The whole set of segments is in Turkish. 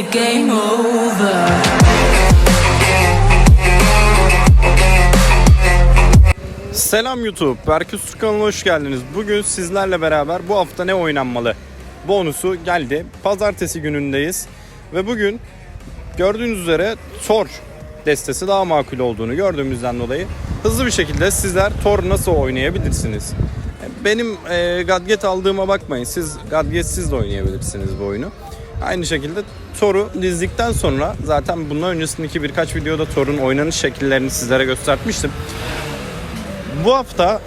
the game over. Selam YouTube. Berküs Türk kanalına hoş geldiniz. Bugün sizlerle beraber bu hafta ne oynanmalı bonusu geldi. Pazartesi günündeyiz. Ve bugün gördüğünüz üzere Tor destesi daha makul olduğunu gördüğümüzden dolayı hızlı bir şekilde sizler Tor nasıl oynayabilirsiniz? Benim e, Gadget aldığıma bakmayın. Siz Gadget'siz de oynayabilirsiniz bu oyunu. Aynı şekilde Tor'u dizdikten sonra zaten bundan öncesindeki birkaç videoda Tor'un oynanış şekillerini sizlere göstermiştim. Bu hafta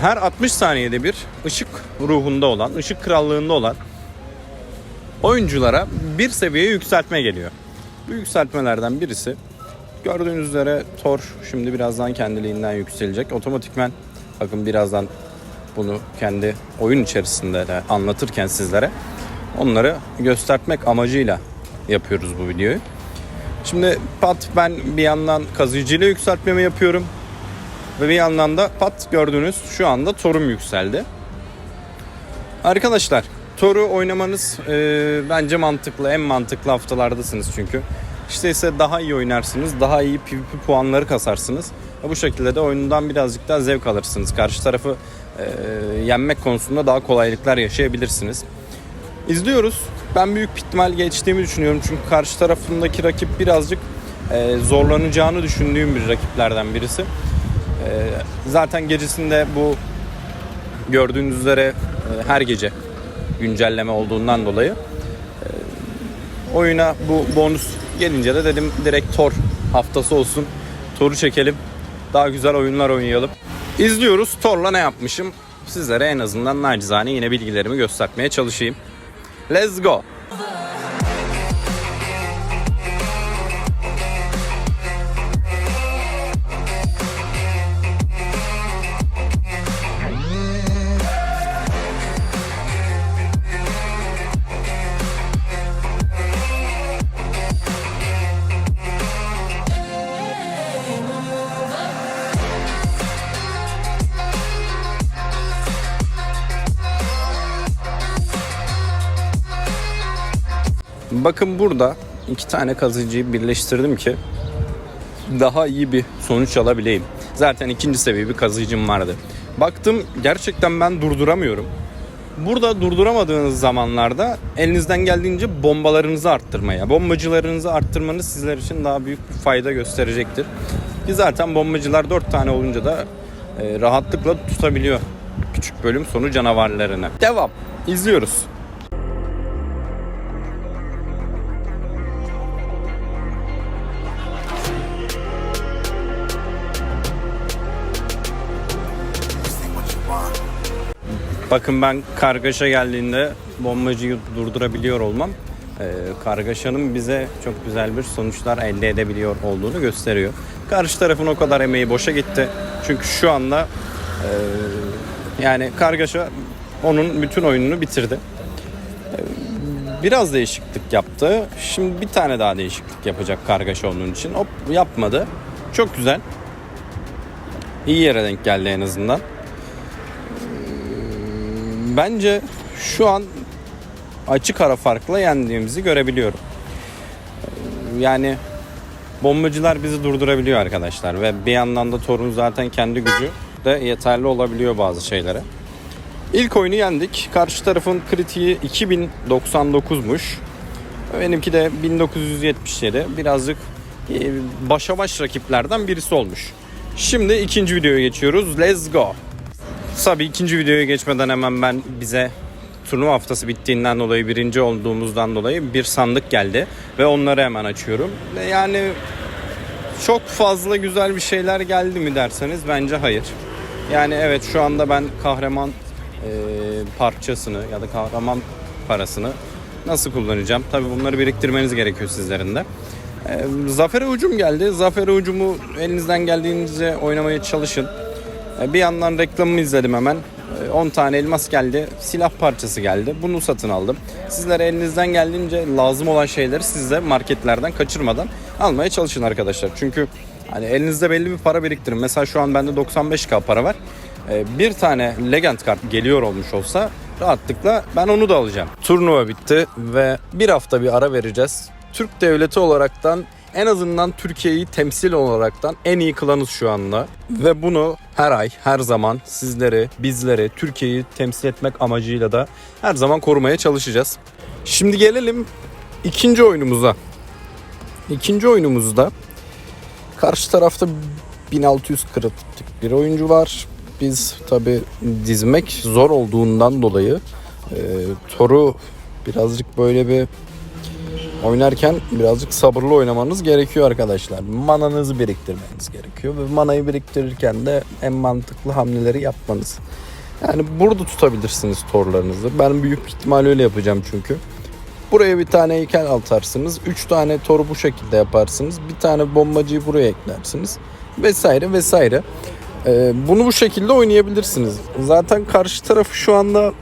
her 60 saniyede bir ışık ruhunda olan, ışık krallığında olan oyunculara bir seviye yükseltme geliyor. Bu yükseltmelerden birisi gördüğünüz üzere Thor şimdi birazdan kendiliğinden yükselecek. Otomatikmen bakın birazdan bunu kendi oyun içerisinde de anlatırken sizlere onları göstermek amacıyla yapıyoruz bu videoyu. Şimdi pat ben bir yandan kazıyıcıyla yükseltmemi yapıyorum. Ve bir yandan da pat gördüğünüz şu anda Tor'um yükseldi. Arkadaşlar Tor'u oynamanız e, bence mantıklı. En mantıklı haftalardasınız çünkü. İşte ise daha iyi oynarsınız. Daha iyi PvP puanları kasarsınız. Ve bu şekilde de oyundan birazcık daha zevk alırsınız. Karşı tarafı e, yenmek konusunda daha kolaylıklar yaşayabilirsiniz. İzliyoruz. Ben büyük ihtimal geçtiğimi düşünüyorum. Çünkü karşı tarafındaki rakip birazcık e, zorlanacağını düşündüğüm bir rakiplerden birisi. Ee, zaten gecesinde bu gördüğünüz üzere e, her gece güncelleme olduğundan dolayı e, oyuna bu bonus gelince de dedim direkt Tor haftası olsun. Tor'u çekelim. Daha güzel oyunlar oynayalım. İzliyoruz. Tor'la ne yapmışım? Sizlere en azından nacizane yine bilgilerimi göstermeye çalışayım. Let's go. Bakın burada iki tane kazıcıyı birleştirdim ki daha iyi bir sonuç alabileyim. Zaten ikinci seviye bir kazıcım vardı. Baktım gerçekten ben durduramıyorum. Burada durduramadığınız zamanlarda elinizden geldiğince bombalarınızı arttırmaya, bombacılarınızı arttırmanız sizler için daha büyük bir fayda gösterecektir. Ki zaten bombacılar 4 tane olunca da e, rahatlıkla tutabiliyor küçük bölüm sonu canavarlarını. Devam. İzliyoruz. Bakın ben kargaşa geldiğinde bombacıyı durdurabiliyor olmam e, kargaşanın bize çok güzel bir sonuçlar elde edebiliyor olduğunu gösteriyor. Karşı tarafın o kadar emeği boşa gitti. Çünkü şu anda e, yani kargaşa onun bütün oyununu bitirdi. E, Biraz değişiklik yaptı. Şimdi bir tane daha değişiklik yapacak kargaşa onun için. Hop yapmadı. Çok güzel. İyi yere denk geldi en azından bence şu an açık ara farkla yendiğimizi görebiliyorum. Yani bombacılar bizi durdurabiliyor arkadaşlar ve bir yandan da Thor'un zaten kendi gücü de yeterli olabiliyor bazı şeylere. İlk oyunu yendik. Karşı tarafın kritiği 2099'muş. Benimki de 1977. Birazcık e, başa baş rakiplerden birisi olmuş. Şimdi ikinci videoya geçiyoruz. Let's go. Tabii ikinci videoya geçmeden hemen ben bize turnuva haftası bittiğinden dolayı birinci olduğumuzdan dolayı bir sandık geldi ve onları hemen açıyorum. Yani çok fazla güzel bir şeyler geldi mi derseniz bence hayır. Yani evet şu anda ben kahraman e, parçasını ya da kahraman parasını nasıl kullanacağım? Tabii bunları biriktirmeniz gerekiyor sizlerin de. E, Zafer'e ucum geldi. Zafer'e ucumu elinizden geldiğince oynamaya çalışın. E, Bir yandan reklamımı izledim hemen. E, 10 tane elmas geldi. Silah parçası geldi. Bunu satın aldım. Sizlere elinizden geldiğince lazım olan şeyleri siz de marketlerden kaçırmadan almaya çalışın arkadaşlar. Çünkü hani elinizde belli bir para biriktirin. Mesela şu an bende 95k para var. E, Bir tane Legend kart geliyor olmuş olsa rahatlıkla ben onu da alacağım. Turnuva bitti ve bir hafta bir ara vereceğiz. Türk devleti olaraktan en azından Türkiye'yi temsil olaraktan en iyi kılanız şu anda. Ve bunu her ay, her zaman sizleri, bizleri, Türkiye'yi temsil etmek amacıyla da her zaman korumaya çalışacağız. Şimdi gelelim ikinci oyunumuza. İkinci oyunumuzda karşı tarafta 1600 kritik bir oyuncu var. Biz tabi dizmek zor olduğundan dolayı e, Thor'u birazcık böyle bir oynarken birazcık sabırlı oynamanız gerekiyor arkadaşlar. Mananızı biriktirmeniz gerekiyor ve manayı biriktirirken de en mantıklı hamleleri yapmanız. Yani burada tutabilirsiniz torlarınızı. Ben büyük ihtimal öyle yapacağım çünkü. Buraya bir tane heykel atarsınız. 3 tane toru bu şekilde yaparsınız. Bir tane bombacıyı buraya eklersiniz. Vesaire vesaire. Ee, bunu bu şekilde oynayabilirsiniz. Zaten karşı tarafı şu anda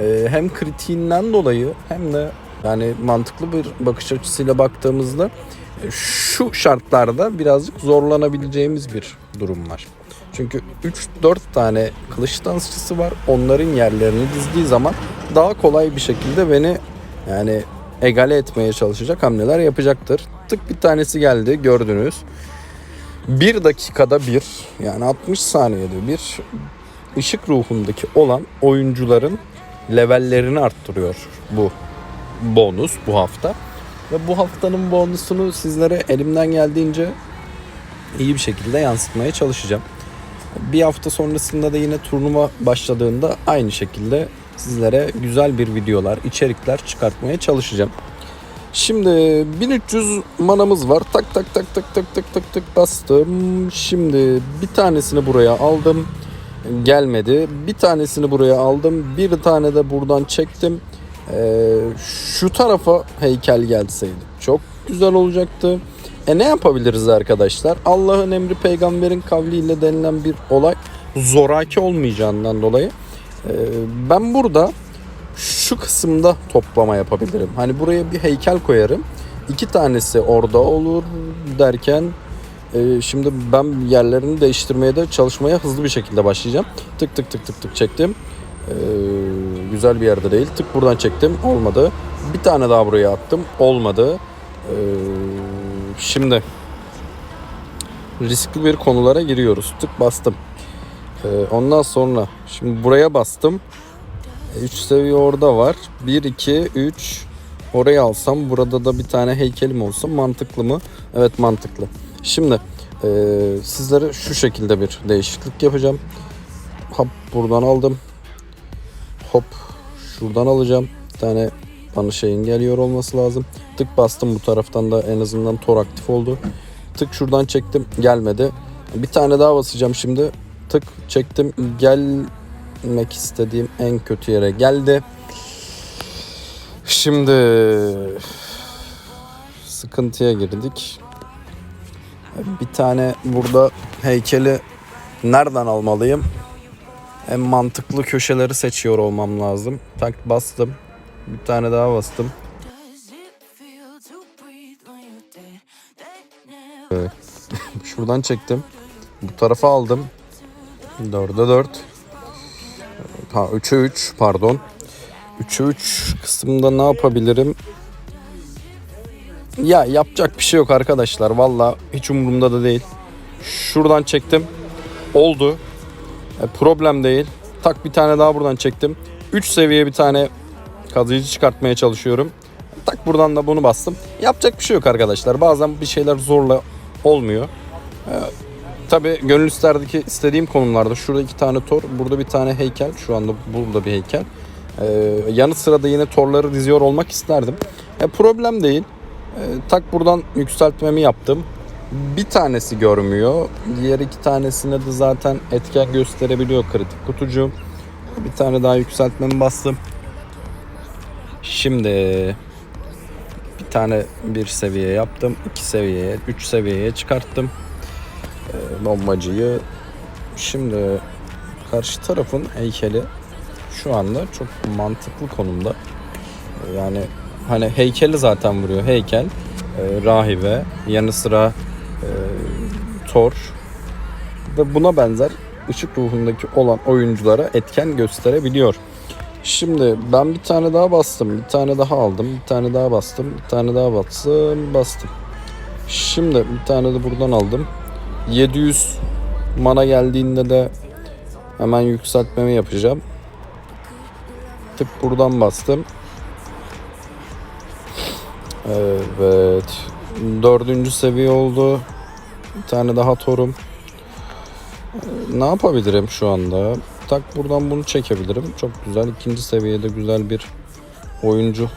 e, hem kritiğinden dolayı hem de yani mantıklı bir bakış açısıyla baktığımızda şu şartlarda birazcık zorlanabileceğimiz bir durum var. Çünkü 3-4 tane kılıç dansçısı var. Onların yerlerini dizdiği zaman daha kolay bir şekilde beni yani egale etmeye çalışacak hamleler yapacaktır. Tık bir tanesi geldi gördünüz. Bir dakikada bir yani 60 saniyede bir ışık ruhundaki olan oyuncuların levellerini arttırıyor bu bonus bu hafta. Ve bu haftanın bonusunu sizlere elimden geldiğince iyi bir şekilde yansıtmaya çalışacağım. Bir hafta sonrasında da yine turnuva başladığında aynı şekilde sizlere güzel bir videolar, içerikler çıkartmaya çalışacağım. Şimdi 1300 manamız var. Tak tak tak tak tak tak tak tak bastım. Şimdi bir tanesini buraya aldım. Gelmedi. Bir tanesini buraya aldım. Bir tane de buradan çektim. Ee, şu tarafa heykel gelseydi çok güzel olacaktı. E ne yapabiliriz arkadaşlar? Allah'ın emri peygamberin kavliyle denilen bir olay zoraki olmayacağından dolayı e, ben burada şu kısımda toplama yapabilirim. Hani buraya bir heykel koyarım. İki tanesi orada olur derken e, şimdi ben yerlerini değiştirmeye de çalışmaya hızlı bir şekilde başlayacağım. Tık tık tık tık tık çektim. E, güzel bir yerde değil. Tık buradan çektim. Olmadı. Bir tane daha buraya attım. Olmadı. E, şimdi riskli bir konulara giriyoruz. Tık bastım. E, ondan sonra şimdi buraya bastım. 3 seviye orada var. 1, 2, 3 oraya alsam burada da bir tane heykelim olsa mantıklı mı? Evet mantıklı. Şimdi e, sizlere şu şekilde bir değişiklik yapacağım. Hop buradan aldım. Hop şuradan alacağım. Bir tane bana şeyin geliyor olması lazım. Tık bastım bu taraftan da en azından tor aktif oldu. Tık şuradan çektim gelmedi. Bir tane daha basacağım şimdi. Tık çektim gelmek istediğim en kötü yere geldi. Şimdi sıkıntıya girdik. Bir tane burada heykeli nereden almalıyım? En mantıklı köşeleri seçiyor olmam lazım. Tak bastım. Bir tane daha bastım. Never Şuradan çektim. Bu tarafa aldım. 4'e 4. Ha 3'e 3 pardon. 3'e 3 kısımda ne yapabilirim? Ya yapacak bir şey yok arkadaşlar. Valla hiç umurumda da değil. Şuradan çektim. Oldu. E, problem değil. Tak bir tane daha buradan çektim. 3 seviye bir tane kazıyıcı çıkartmaya çalışıyorum. Tak buradan da bunu bastım. Yapacak bir şey yok arkadaşlar. Bazen bir şeyler zorla olmuyor. Tabi gönül isterdeki istediğim konumlarda şurada iki tane tor, burada bir tane heykel. Şu anda burada bir heykel. Ee, yanı sıra da yine torları diziyor olmak isterdim. E, problem değil. E, tak buradan yükseltmemi yaptım. Bir tanesi görmüyor. Diğer iki tanesine de zaten etken gösterebiliyor kritik kutucu. Bir tane daha yükseltmemi bastım. Şimdi bir tane bir seviye yaptım. iki seviyeye, üç seviyeye çıkarttım e, bombacıyı. Şimdi karşı tarafın heykeli şu anda çok mantıklı konumda. E, Yani hani heykeli zaten vuruyor. Heykel, e, rahibe, yanı sıra Thor ve buna benzer ışık ruhundaki olan oyunculara etken gösterebiliyor. Şimdi ben bir tane daha bastım. Bir tane daha aldım. Bir tane daha bastım. Bir tane daha bastım. Bastım. Şimdi bir tane de buradan aldım. 700 mana geldiğinde de hemen yükseltmemi yapacağım. Tık buradan bastım. Evet. Dördüncü seviye oldu. Bir tane daha torum. Ne yapabilirim şu anda? Tak buradan bunu çekebilirim. Çok güzel. İkinci seviyede güzel bir oyuncu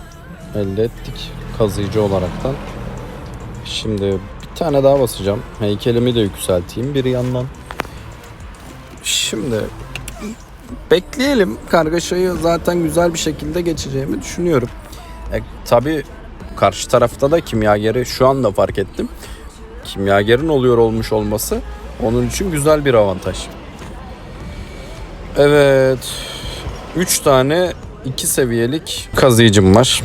elde ettik. Kazıyıcı olaraktan. Şimdi bir tane daha basacağım. Heykelimi de yükselteyim bir yandan. Şimdi bekleyelim. Kargaşayı zaten güzel bir şekilde geçeceğimi düşünüyorum. E, tabii karşı tarafta da kimyageri şu anda fark ettim. Kimyagerin oluyor olmuş olması onun için güzel bir avantaj. Evet. 3 tane 2 seviyelik kazıyıcım var.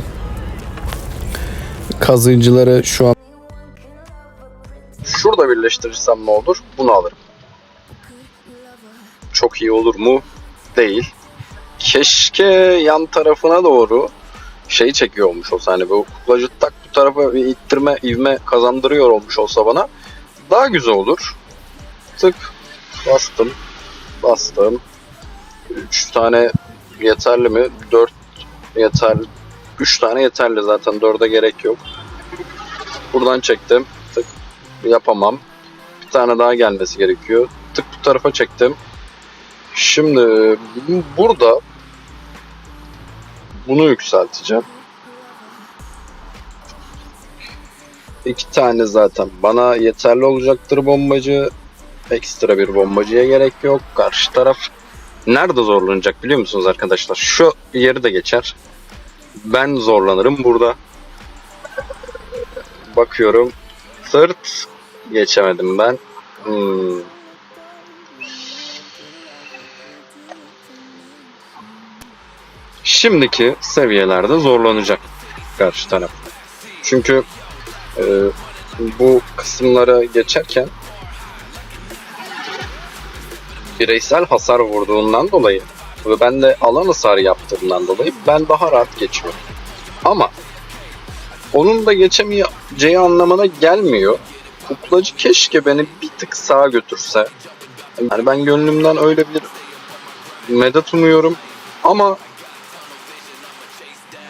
Kazıyıcıları şu an Şurada birleştirirsem ne olur? Bunu alırım. Çok iyi olur mu? Değil. Keşke yan tarafına doğru şey çekiyor olmuş olsa hani bu kuklacı tak bu tarafa bir ittirme ivme kazandırıyor olmuş olsa bana daha güzel olur. Tık bastım bastım 3 tane yeterli mi? 4 yeterli. 3 tane yeterli zaten 4'e gerek yok. Buradan çektim. Tık yapamam. Bir tane daha gelmesi gerekiyor. Tık bu tarafa çektim. Şimdi bu- burada bunu yükselteceğim. İki tane zaten bana yeterli olacaktır bombacı. Ekstra bir bombacıya gerek yok. Karşı taraf nerede zorlanacak biliyor musunuz arkadaşlar? Şu yeri de geçer. Ben zorlanırım burada. Bakıyorum. Sırt geçemedim ben. Hmm. Şimdiki seviyelerde zorlanacak karşı taraf. Çünkü e, bu kısımlara geçerken bireysel hasar vurduğundan dolayı ve ben de alan hasarı yaptığımdan dolayı ben daha rahat geçiyorum. Ama onun da geçemeyeceği anlamına gelmiyor. Kuklacı keşke beni bir tık sağa götürse. Yani ben gönlümden öyle bir medet umuyorum. Ama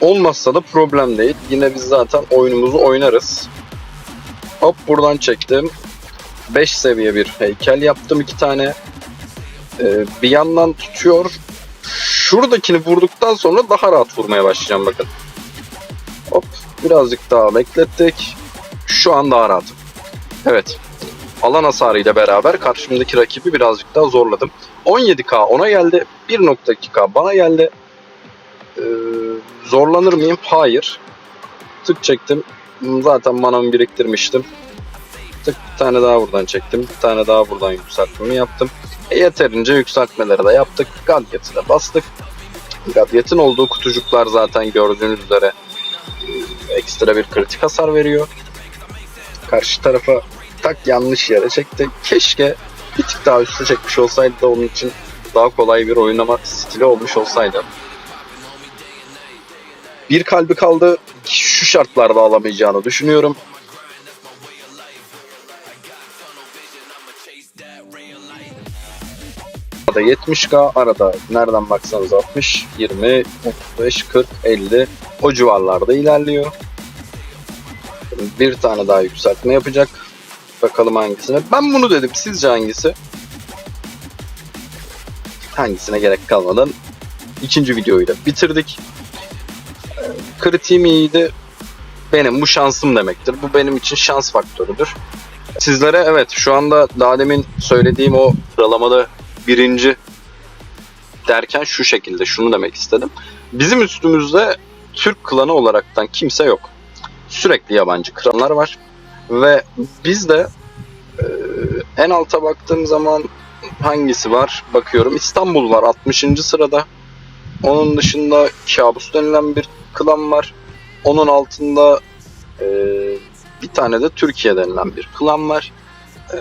olmazsa da problem değil. Yine biz zaten oyunumuzu oynarız. Hop buradan çektim. 5 seviye bir heykel yaptım iki tane. Ee, bir yandan tutuyor. Şuradakini vurduktan sonra daha rahat vurmaya başlayacağım bakın. Hop birazcık daha beklettik. Şu an daha rahat. Evet. Alan hasarıyla beraber karşımdaki rakibi birazcık daha zorladım. 17k ona geldi. 1.2k bana geldi. Ee, zorlanır mıyım? Hayır. Tık çektim. Zaten manamı biriktirmiştim. Tık bir tane daha buradan çektim. Bir tane daha buradan yükseltmemi yaptım. E, yeterince yükseltmeleri de yaptık. Gadget'i de bastık. Gadget'in olduğu kutucuklar zaten gördüğünüz üzere e, ekstra bir kritik hasar veriyor. Karşı tarafa tak yanlış yere çekti. Keşke bir tık daha üstü çekmiş olsaydı da onun için daha kolay bir oynama stili olmuş olsaydı. Bir kalbi kaldı. Şu şartlarda alamayacağını düşünüyorum. Arada 70k arada nereden baksanız 60, 20, 35, 40, 50 o civarlarda ilerliyor. Bir tane daha yükseltme yapacak. Bakalım hangisine. Ben bunu dedim. Sizce hangisi? Hangisine gerek kalmadan ikinci videoyu da bitirdik. Kritiğim iyiydi. Benim bu şansım demektir. Bu benim için şans faktörüdür. Sizlere evet şu anda daha demin söylediğim o sıralamada birinci derken şu şekilde şunu demek istedim. Bizim üstümüzde Türk klanı olaraktan kimse yok. Sürekli yabancı klanlar var. Ve biz de e, en alta baktığım zaman hangisi var bakıyorum. İstanbul var 60. sırada. Onun dışında Kabus denilen bir klan var. Onun altında e, bir tane de Türkiye denilen bir klan var. E,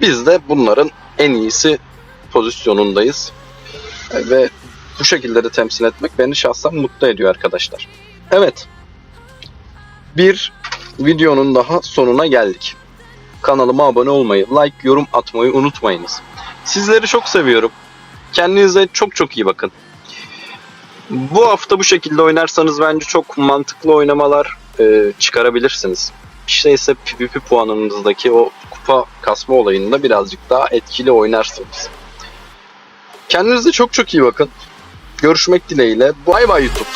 biz de bunların en iyisi pozisyonundayız. E, ve bu şekilde de temsil etmek beni şahsen mutlu ediyor arkadaşlar. Evet. Bir videonun daha sonuna geldik. Kanalıma abone olmayı, like, yorum atmayı unutmayınız. Sizleri çok seviyorum. Kendinize çok çok iyi bakın. Bu hafta bu şekilde oynarsanız bence çok mantıklı oynamalar e, çıkarabilirsiniz. İşte ise PvP puanınızdaki o kupa kasma olayında birazcık daha etkili oynarsınız. Kendinize çok çok iyi bakın. Görüşmek dileğiyle. Bay bay YouTube.